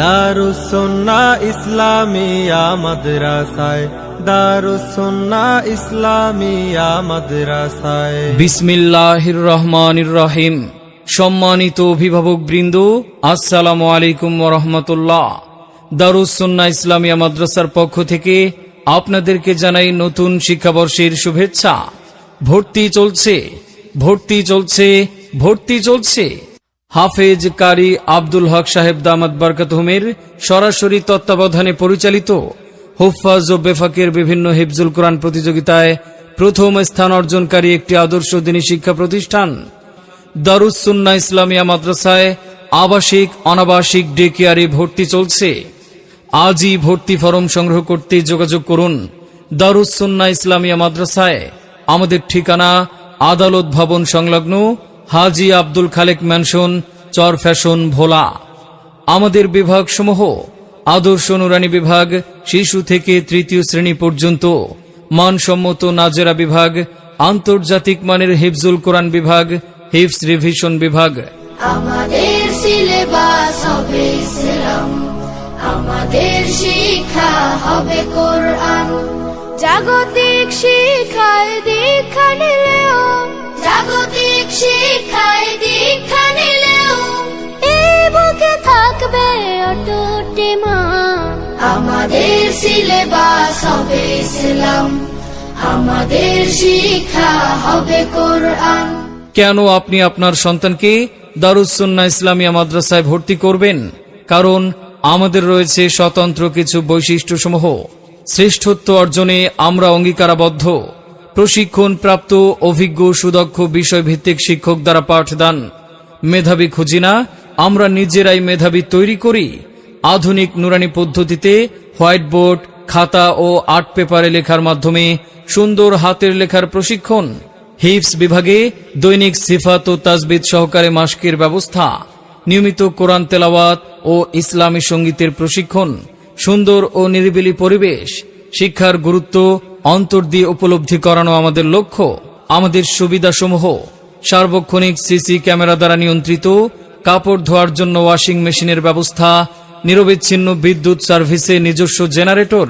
দারুসন্না ইসলামিয়া মাদ্রাসায়, দারুসন্না ইসলামিয়া মাদ্রাসায়। বিসমিল্লাহির রহমানির রহিম। সম্মানিত অভিভাবক বৃন্দ, আসসালামু আলাইকুম রহমতুল্লাহ। দারুসন্না ইসলামিয়া মাদ্রাসার পক্ষ থেকে আপনাদেরকে জানাই নতুন শিক্ষাবর্ষের শুভেচ্ছা। ভর্তি চলছে ভর্তি চলছে ভর্তি চলছে। হাফেজ কারি আব্দুল হক সাহেব দামাত বারকাতহুমের সরাসরি তত্ত্বাবধানে পরিচালিত হুফাজ ও বেফাকের বিভিন্ন হিফজুল কোরআন প্রতিযোগিতায় প্রথম স্থান অর্জনকারী একটি আদর্শ দিনী শিক্ষা প্রতিষ্ঠান। দারুসুন্না ইসলামিয়া মাদ্রাসায় আবাসিক, অনাবাসিক ডে কেয়ারে ভর্তি চলছে। আজই ভর্তি ফরম সংগ্রহ করতে যোগাযোগ করুন দারুসুন্না ইসলামিয়া মাদ্রাসায়। আমাদের ঠিকানা আদালত ভবন সংলগ্ন হাজি আব্দুল খালেক ম্যানশন চর ফ্যাশন ভোলা। আমাদের বিভাগসমূহ, আদর্শ নুরানি বিভাগ, শিশু থেকে তৃতীয় শ্রেণি পর্যন্ত, মানসম্মত নাজেরা বিভাগ, আন্তর্জাতিক মানের হিফজুল কোরআন বিভাগ হিফস রিভিশন বিভাগ। জাগতিক শিক্ষায় দীক্ষা নিলেও, জাগতিক দীক্ষা নিলেও এই বুকে থাকবে অটুট মান আমাদের সিলেবাস হবে ইসলাম আমাদের শিক্ষা হবে কোরআন। কেন আপনি আপনার সন্তানকে দারুসুন্না ইসলামিয়া মাদ্রাসায় ভর্তি করবেন? কারণ আমাদের রয়েছে স্বতন্ত্র কিছু বৈশিষ্ট্যসমূহ। শ্রেষ্ঠত্ব অর্জনে আমরা অঙ্গীকারাবদ্ধ। প্রশিক্ষণ প্রাপ্ত অভিজ্ঞ, সুদক্ষ বিষয়ভিত্তিক শিক্ষক দ্বারা পাঠদান। মেধাবী খুঁজি না আমরা নিজেরাই মেধাবী তৈরি করি। আধুনিক নুরানি পদ্ধতিতে হোয়াইট বোর্ড খাতা ও আর্ট পেপারে লেখার মাধ্যমে সুন্দর হাতের লেখার প্রশিক্ষণ। হিপস বিভাগে দৈনিক সিফাত ও তাজবিদ সহকারে মাস্কের ব্যবস্থা। নিয়মিত কোরআন তেলাওয়াত ও ইসলামী সঙ্গীতের প্রশিক্ষণ। সুন্দর ও নিরিবিলি পরিবেশ। শিক্ষার গুরুত্ব অন্তর দিয়ে উপলব্ধি করানো আমাদের লক্ষ্য। আমাদের সুবিধাসমূহ, সার্বক্ষণিক সিসি ক্যামেরা দ্বারা নিয়ন্ত্রিত, কাপড় ধোয়ার জন্য ওয়াশিং মেশিনের ব্যবস্থা, নিরবিচ্ছিন্ন বিদ্যুৎ সার্ভিসে নিজস্ব জেনারেটর।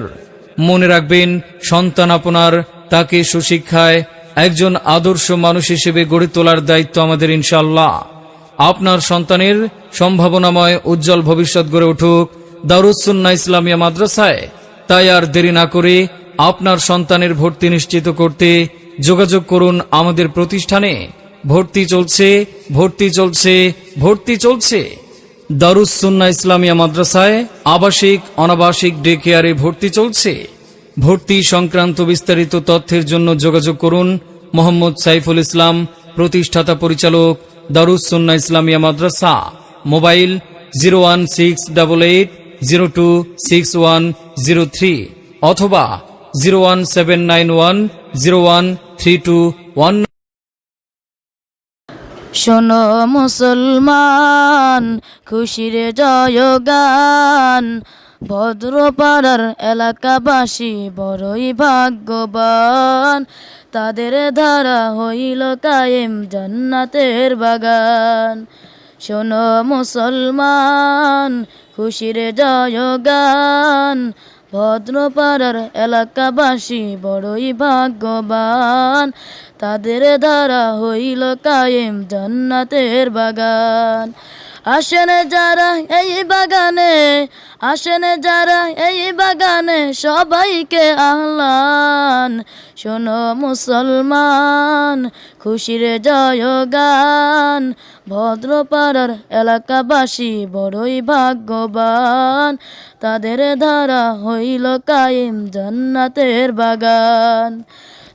মনে রাখবেন, সন্তান আপনার তাকে সুশিক্ষায় একজন আদর্শ মানুষ হিসেবে গড়ে তোলার দায়িত্ব আমাদের ইনশাল্লাহ আপনার সন্তানের সম্ভাবনাময় উজ্জ্বল ভবিষ্যৎ গড়ে উঠুক। দারুসুন্না ইসলামিয়া মাদ্রাসায়। তাই আর দেরি না করে আপনার সন্তানের ভর্তি নিশ্চিত করতে যোগাযোগ করুন আমাদের প্রতিষ্ঠানে। ভর্তি চলছে ভর্তি চলছে ভর্তি চলছে। দারুসুন্না ইসলামিয়া মাদ্রাসায় আবাসিক, অনাবাসিক ডে কেয়ারে ভর্তি চলছে। ভর্তি সংক্রান্ত বিস্তারিত তথ্যের জন্য যোগাযোগ করুন মোহাম্মদ সাইফুল ইসলাম, প্রতিষ্ঠাতা পরিচালক Darussunnah Islamia Madrasa. Mobile zero one six double eight zero two six one zero three অথবা zero one seven nine one zero one three two one শোনো মুসলমান, খুশির জয়গান। ভদ্রপাড়ার এলাকাবাসী বড়ই ভাগ্যবান। তাদের ধারা হইল কায়েম জান্নাতের বাগান। শোনো মুসলমান, খুশির জয়গান। ভদ্রপাড়ার এলাকাবাসী বড়ই ভাগ্যবান। তাদের দ্বারা হইল কায়েম জান্নাতের বাগান। আসেন যারা এই বাগানে, আসেন যারা এই বাগানে সবাইকে আহ্লান। শোনো মুসলমান, খুশির জয়গান। ভদ্রপাড়ার এলাকাবাসী বড়ই ভাগ্যবান। তাদের ধারা হইল কায়েম জান্নাতের বাগান।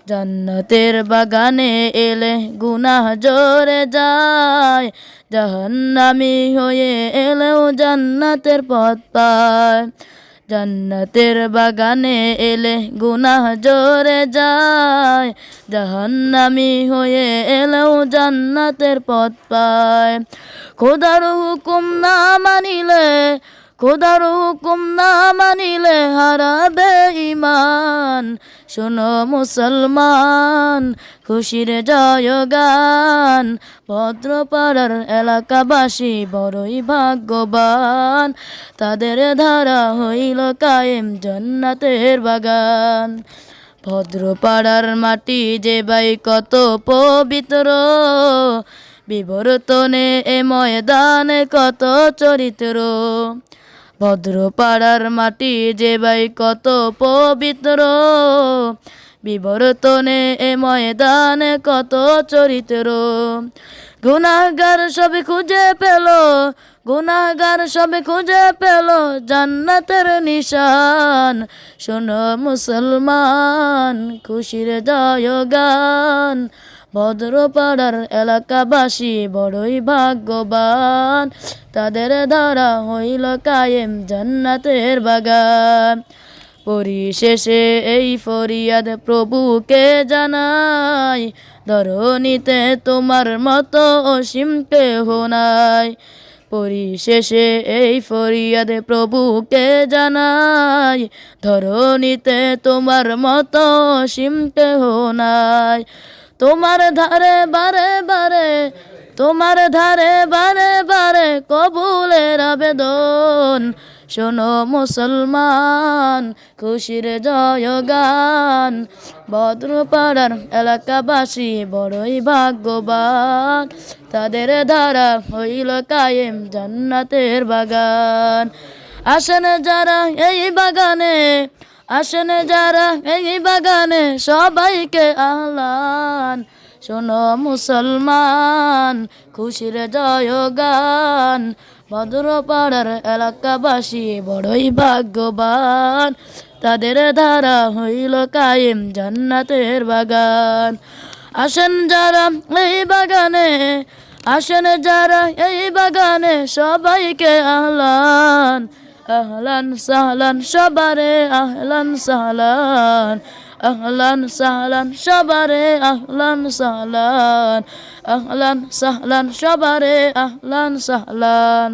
জান্নাতের বাগানে এলে গুনাহ জোরে যায়। জাহান্নামি হয়ে এলেও জান্নাতের পথ পায়। জান্নাতের বাগানে এলে গুনাহ জোরে যায়। জাহান্নামি হয়ে এলেও জান্নাতের পথ পায়। খোদার হুকুম না মানিলে খোদার হুকুম না মানিলে হারাবে ইমান শোনো মুসলমান, খুশির জয় গান ভদ্রপাড়ার এলাকাবাসী বড়ই ভাগ্যবান। তাদের ধারা হইল কায়েম জন্নাতের বাগান। ভদ্রপাড়ার মাটি যে বাই কত পবিত্র, বিবর্তনে এ ময়দানে কত চরিত্র। ভদ্রপাড়ার মাটি যে বাই কত পবিত্র, বিবর্তনে এ ময়দানে কত চরিত্র। গুনাহগার সবে খুঁজে পেল, গুনাহগার সবে খুঁজে পেল জান্নাতের নিশান। শোনো মুসলমান, খুশির জয় গান ভদ্রপাড়ার এলাকাবাসী বড়ই ভাগ্যবান। তাদের দ্বারা হইল কায়েম জান্নাতের বাগান। পরিশেষে এই ফরিয়াদ প্রভুকে জানাই, ধরণীতে তোমার মতো অসীম কেহ নাই। পরিশেষে এই ফরিয়াদ প্রভুকে জানাই, ধরণীতে তোমার মতো অসীম কেহ নাই। তোমার ধারে বারে বারে, তোমার ধারে বারে বারে কবুলের আবেদন। শোনো মুসলমান, খুশির জয় গান ভদ্রপাড়ার এলাকাবাসী বড়ই ভাগ্যবান। তাদের ধারা হইল কায়েম জান্নাতের বাগান। আসেন যারা এই বাগানে আসেন যারা এই বাগানে সবাইকে আহলান। শোনো মুসলমান, খুশির জয় গান ভদ্রপাড়ার এলাকাবাসী বড়ই ভাগ্যবান। তাদের ধারা হইল কায়েম জান্নাতের বাগান। আসেন যারা এই বাগানে, আসেন যারা এই বাগানে সবাইকে আহলান। আহলান সাহলান সবারে আহলান সাহলান আহলান সাহলান সবারে আহলান সাহলান আহলান সাহলান সবারে আহলান সাহলান